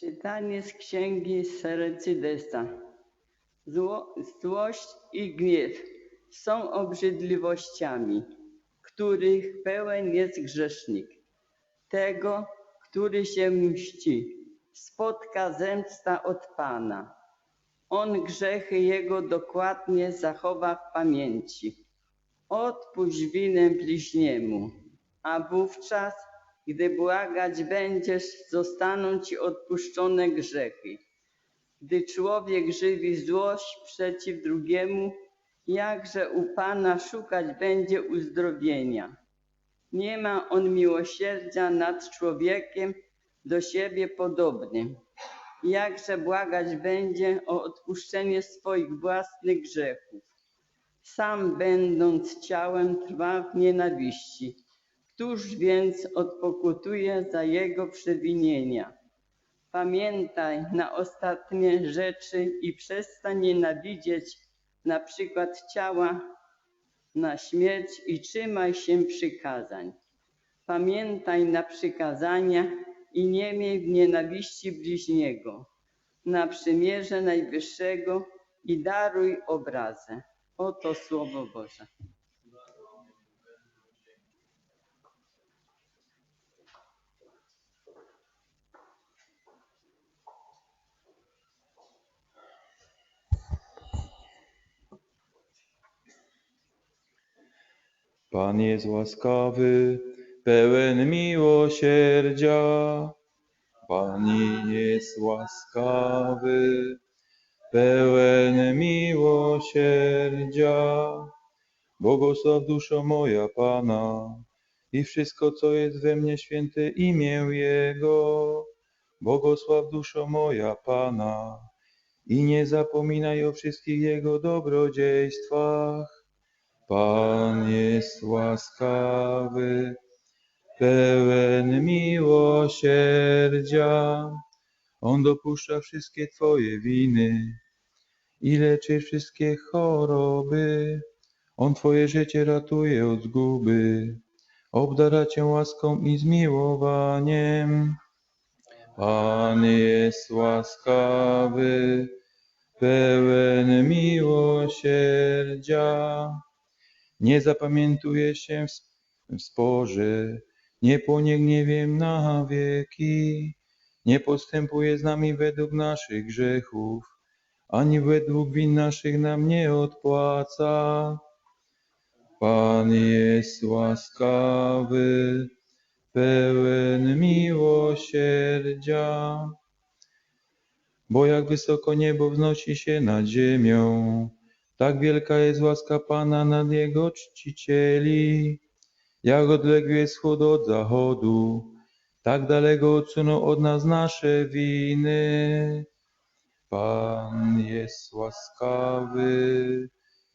Czytanie z księgi Serecydesa. Zło, złość i gniew są obrzydliwościami, których pełen jest grzesznik. Tego, który się mści, spotka zemsta od Pana. On grzechy jego dokładnie zachowa w pamięci. Odpuść winę bliźniemu, a wówczas, gdy błagać będziesz, zostaną ci odpuszczone grzechy. Gdy człowiek żywi złość przeciw drugiemu, jakże u Pana szukać będzie uzdrowienia. Nie ma on miłosierdzia nad człowiekiem do siebie podobnym. Jakże błagać będzie o odpuszczenie swoich własnych grzechów. Sam będąc ciałem trwa w nienawiści. Któż więc odpokutuje za jego przewinienia? Pamiętaj na ostatnie rzeczy i przestań nienawidzieć na przykład ciała na śmierć i trzymaj się przykazań. Pamiętaj na przykazania i nie miej w nienawiści bliźniego, na przymierze Najwyższego i daruj obrazę. Oto Słowo Boże. Pan jest łaskawy, pełen miłosierdzia. Pan jest łaskawy, pełen miłosierdzia. Błogosław duszo moja Pana i wszystko, co jest we mnie, święte imię Jego. Błogosław duszo moja Pana i nie zapominaj o wszystkich Jego dobrodziejstwach. Pan jest łaskawy, pełen miłosierdzia. On dopuszcza wszystkie Twoje winy i leczy wszystkie choroby. On Twoje życie ratuje od zguby, obdara Cię łaską i zmiłowaniem. Pan jest łaskawy, pełen miłosierdzia. Nie zapamiętuje się w sporze, nie płonie gniewiem na wieki, nie postępuje z nami według naszych grzechów, ani według win naszych nam nie odpłaca. Pan jest łaskawy, pełen miłosierdzia. Bo jak wysoko niebo wznosi się nad ziemią, tak wielka jest łaska Pana nad Jego czcicieli. Jak odległy jest wschód od zachodu, tak daleko odsunął od nas nasze winy. Pan jest łaskawy,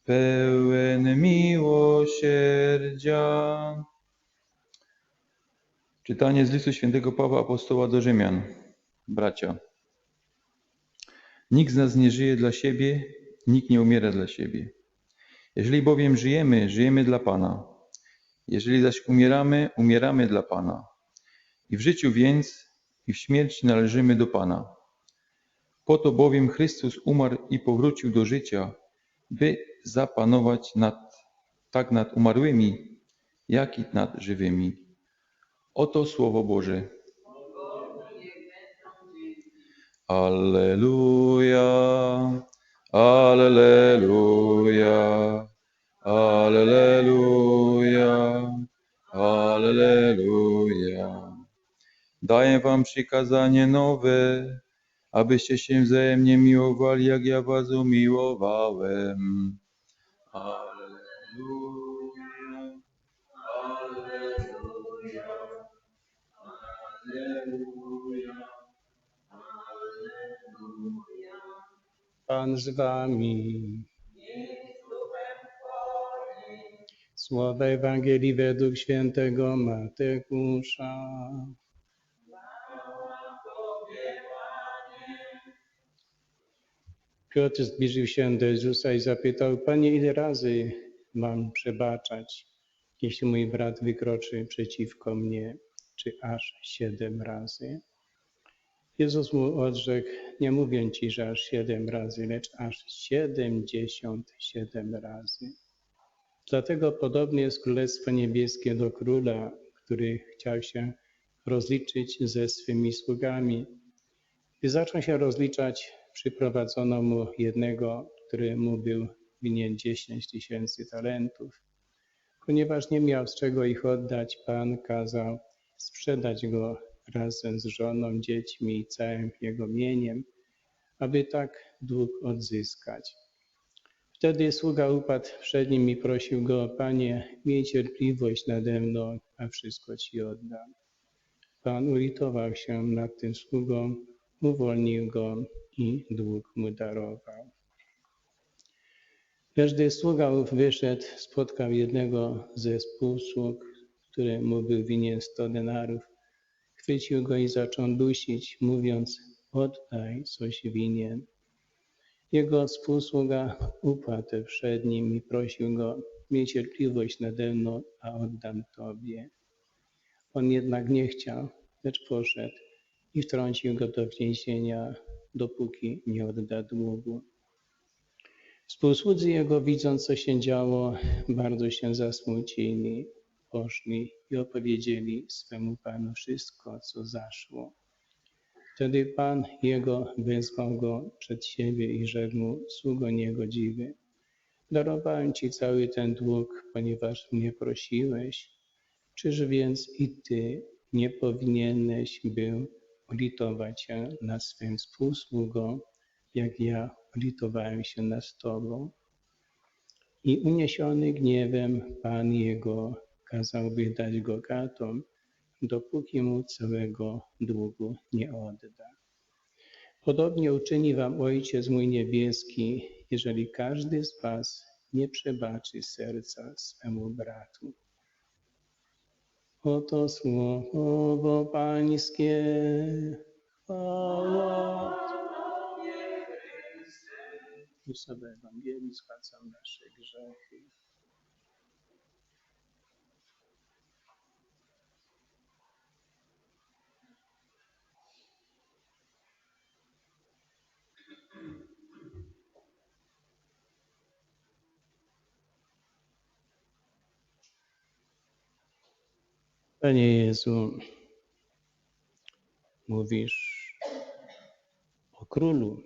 pełen miłosierdzia. Czytanie z listu świętego Pawła Apostoła do Rzymian. Bracia, nikt z nas nie żyje dla siebie, nikt nie umiera dla siebie. Jeżeli bowiem żyjemy, żyjemy dla Pana. Jeżeli zaś umieramy, umieramy dla Pana. I w życiu więc, i w śmierci należymy do Pana. Po to bowiem Chrystus umarł i powrócił do życia, by zapanować nad, tak nad umarłymi, jak i nad żywymi. Oto Słowo Boże. Alleluja, Alleluja, Alleluja, Alleluja. Daję wam przykazanie nowe, abyście się wzajemnie miłowali, jak ja was umiłowałem. Alleluja, Pan z wami. Słowa Ewangelii według świętego Mateusza. Piotr zbliżył się do Jezusa i zapytał, Panie, ile razy mam przebaczać, jeśli mój brat wykroczy przeciwko mnie, czy aż siedem razy? Jezus mu odrzekł, nie mówię ci, że aż siedem razy, lecz aż siedemdziesiąt siedem razy. Dlatego podobnie jest Królestwo Niebieskie do króla, który chciał się rozliczyć ze swymi sługami. Gdy zaczął się rozliczać, przyprowadzono mu jednego, który mu był winien 10 tysięcy talentów. Ponieważ nie miał z czego ich oddać, Pan kazał sprzedać go razem z żoną, dziećmi i całym jego mieniem, aby tak dług odzyskać. Wtedy sługa upadł przed nim i prosił go, Panie, miej cierpliwość nade mną, a wszystko Ci oddam. Pan ulitował się nad tym sługą, uwolnił go i dług mu darował. Lecz gdy sługa wyszedł, spotkał jednego ze współsług, który mu był winien sto denarów. Chwycił go i zaczął dusić, mówiąc, oddaj coś winien. Jego współsługa upadł przed nim i prosił go, miej cierpliwość nade mną, a oddam tobie. On jednak nie chciał, lecz poszedł i wtrącił go do więzienia, dopóki nie odda długu. Współsłudzy jego, widząc co się działo, bardzo się zasmucili, poszli i opowiedzieli swemu panu wszystko, co zaszło. Wtedy pan jego wezwał go przed siebie i rzekł mu, sługo niegodziwy, darowałem ci cały ten dług, ponieważ mnie prosiłeś. Czyż więc i ty nie powinieneś był ulitować się nad swym współsługą, jak ja ulitowałem się nad tobą? I uniesiony gniewem Pan jego kazał wydać go katom, dopóki mu całego długu nie odda. Podobnie uczyni wam Ojciec mój niebieski, jeżeli każdy z was nie przebaczy serca swemu bratu. Oto słowo Pańskie. Chwała i sobie Ewangelii zwracam nasze grzechy. Panie Jezu, mówisz o królu,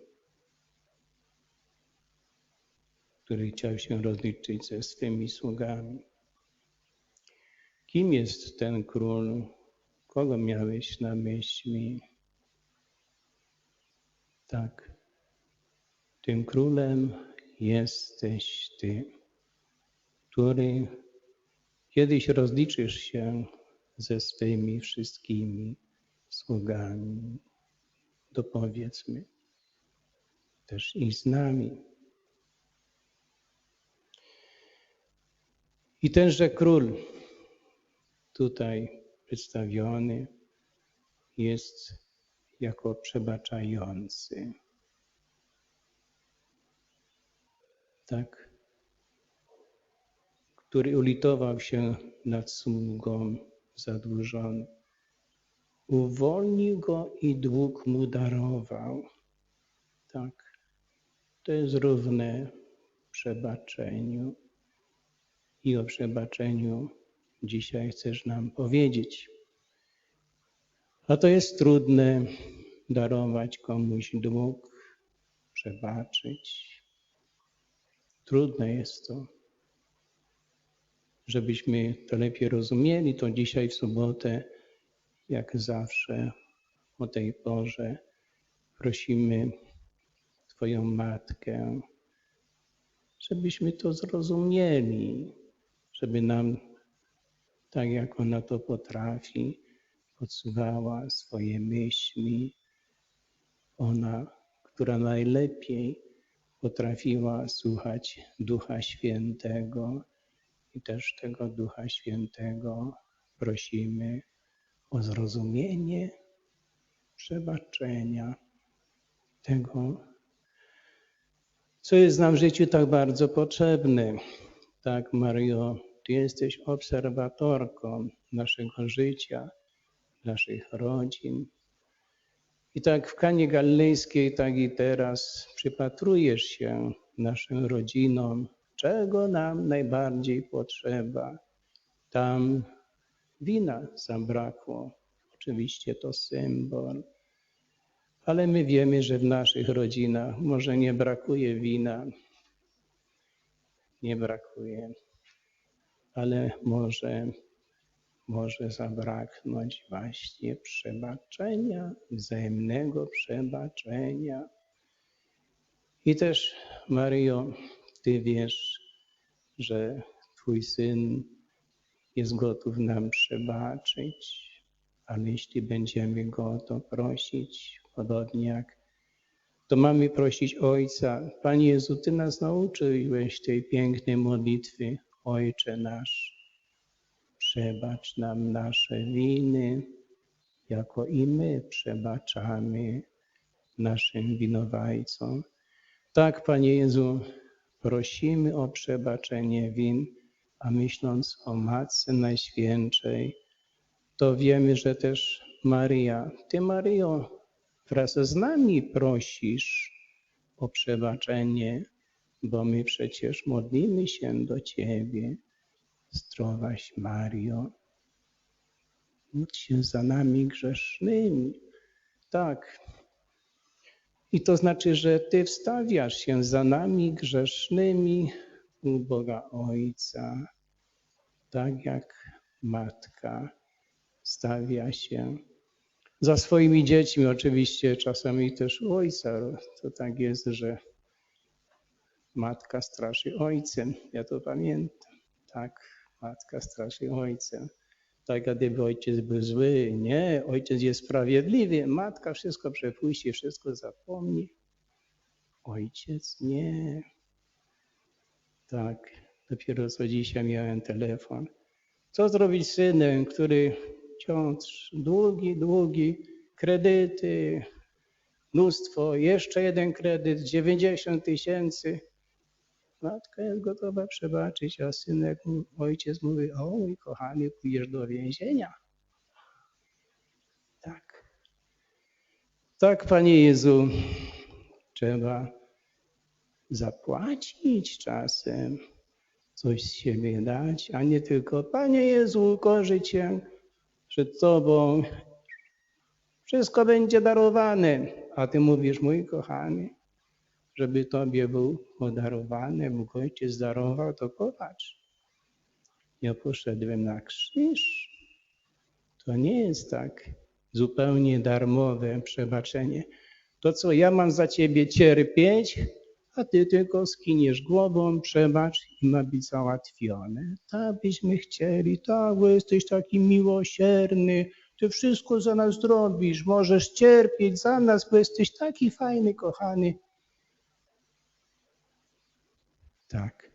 który chciał się rozliczyć ze swymi sługami. Kim jest ten król? Kogo miałeś na myśli? Tak, tym królem jesteś Ty, który kiedyś rozliczysz się ze swymi wszystkimi sługami. Dopowiedzmy też i z nami. I tenże król tutaj przedstawiony jest jako przebaczający. Tak, który ulitował się nad sługą zadłużonym. Uwolnił go i dług mu darował. Tak, to jest równe przebaczeniu i o przebaczeniu dzisiaj chcesz nam powiedzieć. A to jest trudne darować komuś dług, przebaczyć. Trudne jest to. Żebyśmy to lepiej rozumieli, to dzisiaj w sobotę, jak zawsze o tej porze, prosimy Twoją Matkę, żebyśmy to zrozumieli, żeby nam, tak jak ona to potrafi, podsuwała swoje myśli. Ona, która najlepiej potrafiła słuchać Ducha Świętego i też tego Ducha Świętego prosimy o zrozumienie, przebaczenia tego, co jest nam w życiu tak bardzo potrzebne. Tak, Mario, Ty jesteś obserwatorką naszego życia, naszych rodzin. I tak w Kanie Galilejskiej, tak i teraz przypatrujesz się naszym rodzinom, czego nam najbardziej potrzeba. Tam wina zabrakło. Oczywiście to symbol. Ale my wiemy, że w naszych rodzinach może nie brakuje wina. Nie brakuje. Ale może, może zabraknąć właśnie przebaczenia, wzajemnego przebaczenia. I też, Mario, Ty wiesz, że Twój syn jest gotów nam przebaczyć, ale jeśli będziemy go o to prosić, podobnie jak to mamy prosić Ojca. Panie Jezu, Ty nas nauczyłeś tej pięknej modlitwy, Ojcze nasz. Przebacz nam nasze winy, jako i my przebaczamy naszym winowajcom. Tak, Panie Jezu, prosimy o przebaczenie win, a myśląc o Matce Najświętszej, to wiemy, że też Maria, Ty Maryjo, wraz z nami prosisz o przebaczenie, bo my przecież modlimy się do Ciebie. Zdrowaś Mario, módl się za nami grzesznymi. Tak. I to znaczy, że Ty wstawiasz się za nami grzesznymi u Boga Ojca, tak jak matka stawia się za swoimi dziećmi, oczywiście czasami też u ojca. To tak jest, że matka straszy ojcem. Ja to pamiętam. Tak, matka straszy ojcem. Tak, gdyby ojciec był zły, nie, ojciec jest sprawiedliwy, matka wszystko przepuści, wszystko zapomni. Ojciec nie. Tak, dopiero co dzisiaj miałem telefon. Co zrobić z synem, który wciąż długi, długi, kredyty, mnóstwo, jeszcze jeden kredyt, 90 tysięcy. Matka jest gotowa przebaczyć, a synek, ojciec mówi, o mój kochany, pójdziesz do więzienia. Tak. Tak, Panie Jezu, trzeba zapłacić czasem, coś z siebie dać, a nie tylko, Panie Jezu, ukorzy Cię przed Tobą, wszystko będzie darowane, a Ty mówisz, mój kochany, żeby Tobie był podarowany, Bóg Ojciec darował, to popatrz. Ja poszedłem na krzyż. To nie jest tak zupełnie darmowe przebaczenie. To co, ja mam za Ciebie cierpieć, a Ty tylko skiniesz głową, przebacz i ma być załatwione. Tak byśmy chcieli, tak, bo jesteś taki miłosierny, Ty wszystko za nas zrobisz, możesz cierpieć za nas, bo jesteś taki fajny, kochany. Tak.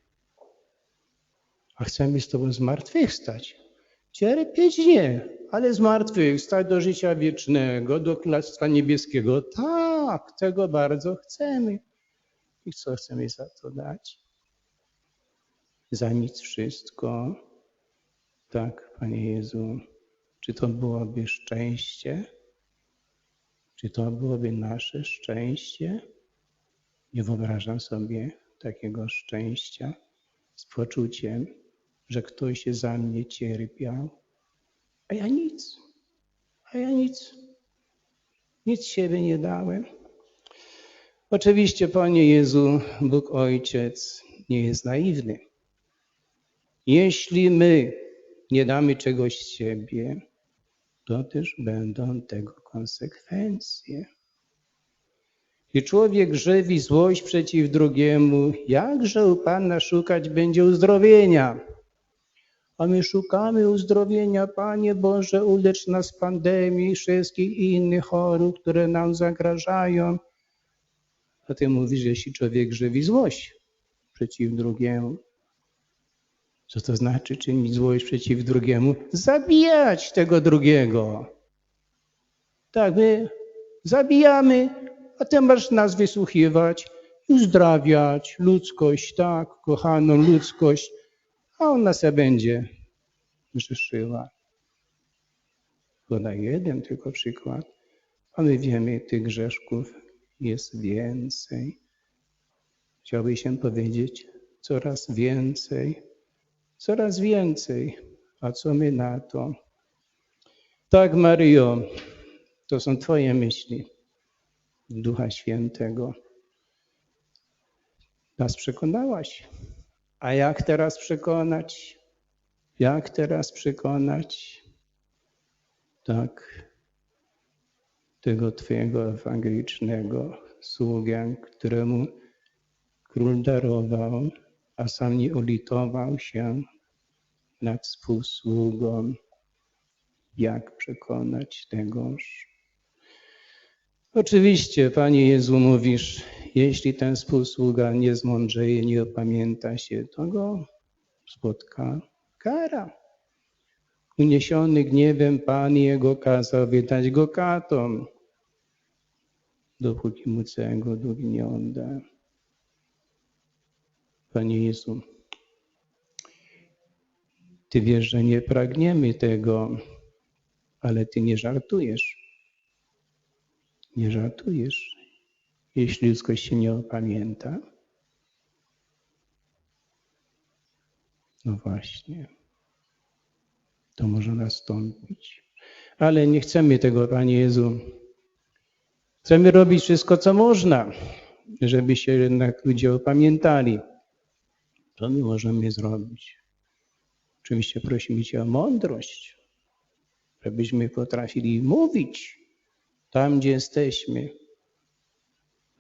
A chcemy z Tobą zmartwychwstać. Cierpieć nie, ale zmartwychwstać do życia wiecznego, do Królestwa Niebieskiego. Tak, tego bardzo chcemy. I co chcemy za to dać? Za nic wszystko. Tak, Panie Jezu. Czy to byłoby szczęście? Czy to byłoby nasze szczęście? Nie wyobrażam sobie takiego szczęścia z poczuciem, że ktoś za mnie cierpiał, a ja nic, a ja nic, nic siebie nie dałem. Oczywiście, Panie Jezu, Bóg Ojciec nie jest naiwny. Jeśli my nie damy czegoś z siebie, to też będą tego konsekwencje. I człowiek żywi złość przeciw drugiemu, jakże u Pana szukać będzie uzdrowienia? A my szukamy uzdrowienia, Panie Boże, ulecz nas z pandemii, wszystkich innych chorób, które nam zagrażają. A Ty mówisz, jeśli człowiek żywi złość przeciw drugiemu, co to znaczy czynić złość przeciw drugiemu? Zabijać tego drugiego. Tak, my zabijamy, a ty masz nas wysłuchiwać i uzdrawiać ludzkość, tak, kochaną ludzkość, a ona se będzie grzeszyła. Podaj jeden tylko przykład. A my wiemy, tych grzeszków jest więcej. Chciałby się powiedzieć, coraz więcej, coraz więcej. A co my na to? Tak, Maryjo, to są Twoje myśli, Ducha Świętego. Nas przekonałaś. A jak teraz przekonać? Jak teraz przekonać? Tak, tego Twojego ewangelicznego sługę, któremu król darował, a sam nie ulitował się nad współsługą. Jak przekonać tegoż? Oczywiście, Panie Jezu, mówisz, jeśli ten współsługa nie zmądrzeje, nie opamięta się, to go spotka kara. Uniesiony gniewem Pan jego kazał wydać go katom, dopóki mu całego długi nie odda. Panie Jezu, Ty wiesz, że nie pragniemy tego, ale Ty nie żartujesz. Nie żartujesz. Jeśli ludzkość się nie opamięta, no właśnie, to może nastąpić. Ale nie chcemy tego, Panie Jezu. Chcemy robić wszystko, co można, żeby się jednak ludzie opamiętali. Co my możemy zrobić? Oczywiście prosimy Cię o mądrość, żebyśmy potrafili mówić tam, gdzie jesteśmy,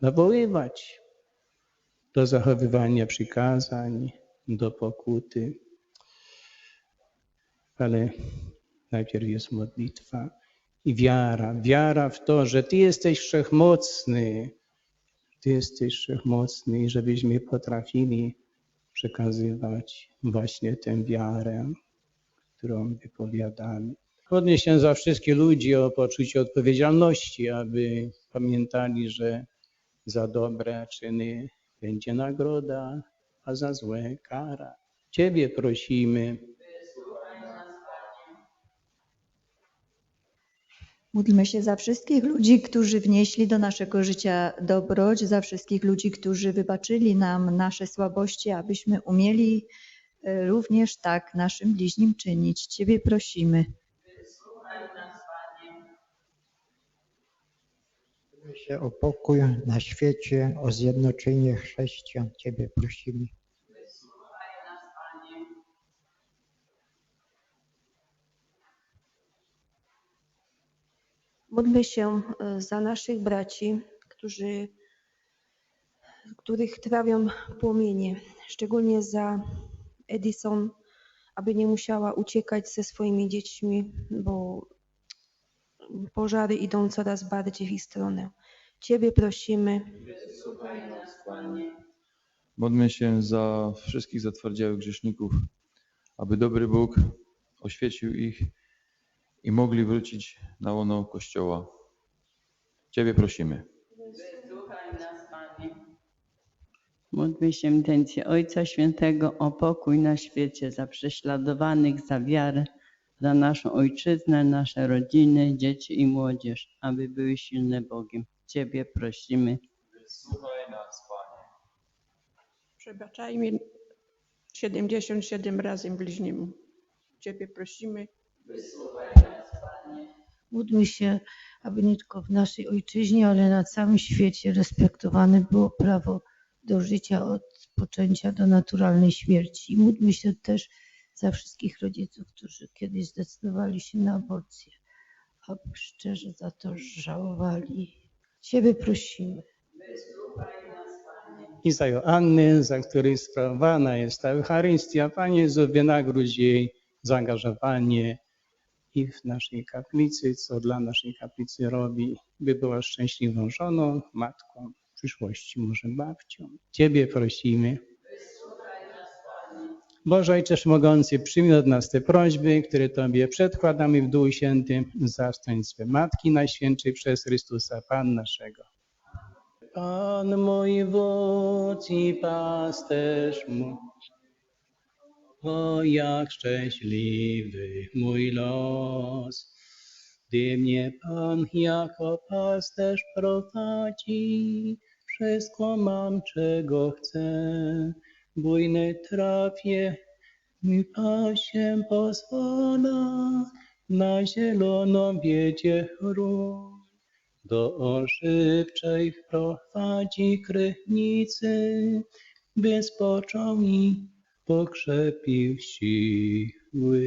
nawoływać do zachowywania przykazań, do pokuty. Ale najpierw jest modlitwa i wiara. Wiara w to, że Ty jesteś wszechmocny. Ty jesteś wszechmocny i żebyśmy potrafili przekazywać właśnie tę wiarę, którą wypowiadamy. Modlę się za wszystkich ludzi o poczucie odpowiedzialności, aby pamiętali, że za dobre czyny będzie nagroda, a za złe kara. Ciebie prosimy. Módlmy się za wszystkich ludzi, którzy wnieśli do naszego życia dobroć, za wszystkich ludzi, którzy wybaczyli nam nasze słabości, abyśmy umieli e, również tak naszym bliźnim czynić. Ciebie prosimy. Się o pokój na świecie, o zjednoczenie chrześcijan. Ciebie prosimy. Módlmy się e, za naszych braci, którzy, których trawią płomienie, szczególnie za Edison, aby nie musiała uciekać ze swoimi dziećmi, bo pożary idą coraz bardziej w ich stronę. Ciebie prosimy. Módlmy się za wszystkich zatwardziałych grzeszników, aby dobry Bóg oświecił ich i mogli wrócić na łono Kościoła. Ciebie prosimy. Wysłuchaj nas, Panie. Módlmy się intencję Ojca Świętego o pokój na świecie, za prześladowanych, za wiarę, za naszą ojczyznę, nasze rodziny, dzieci i młodzież, aby były silne Bogiem. Ciebie prosimy. Słuchaj nas, Panie. Przebaczajmy 77 razy bliźniemu. Ciebie prosimy. Módlmy się, aby nie tylko w naszej ojczyźnie, ale na całym świecie respektowane było prawo do życia od poczęcia do naturalnej śmierci. I módlmy się też za wszystkich rodziców, którzy kiedyś zdecydowali się na aborcję, aby szczerze za to żałowali. Ciebie prosimy. I za Joanny, za której sprawowana jest ta Eucharystia. Panie Jezu, wynagródź jej zaangażowanie i w naszej kaplicy, co dla naszej kaplicy robi, by była szczęśliwą żoną, matką, w przyszłości może babcią. Ciebie prosimy. Boże Ojcze Mogący, przyjmij od nas te prośby, które Tobie przedkładamy w Duchu Świętym, zastępstwie Matki Najświętszej przez Chrystusa, Pan naszego. Pan mój wódz i pasterz mój, o jak szczęśliwy mój los, gdy mnie Pan jako pasterz prowadzi. Wszystko mam, czego chcę, bujny trawie mi pasiem pozwala, na zieloną wiedzie rój. Do ożywczej wprowadzi krynicy, by spoczął i pokrzepił siły.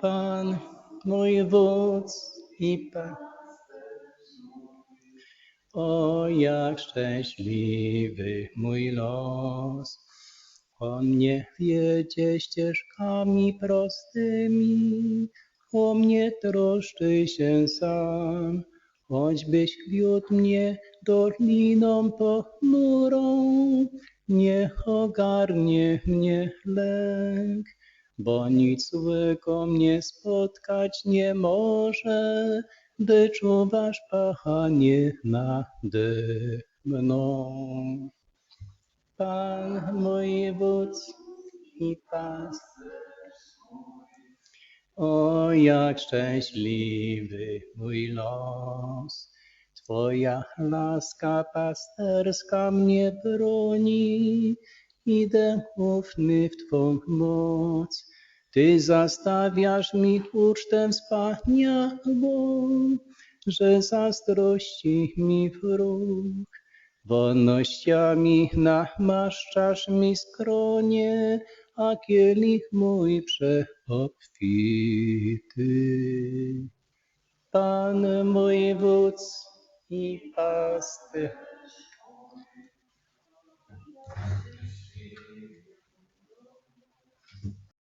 Pan mój wódz i Pan. O, jak szczęśliwy mój los. On mnie wiedzie ścieżkami prostymi, o mnie troszczy się sam. Choćbyś wiódł mnie doliną pochmurą, niech ogarnie mnie lęk, bo nic złego mnie spotkać nie może, gdy czuwasz, Panie, nade mną. Pan mój wódz i pasterz. O, jak szczęśliwy mój los. Twoja laska pasterska mnie broni. Idę ufny w Twą moc. Ty zastawiasz mi ucztę wspaniałą, że zazdrości mi wróg. Wonnościami namaszczasz mi skronie, a kielich mój przeobfity. Pan mój wódz i pasterz.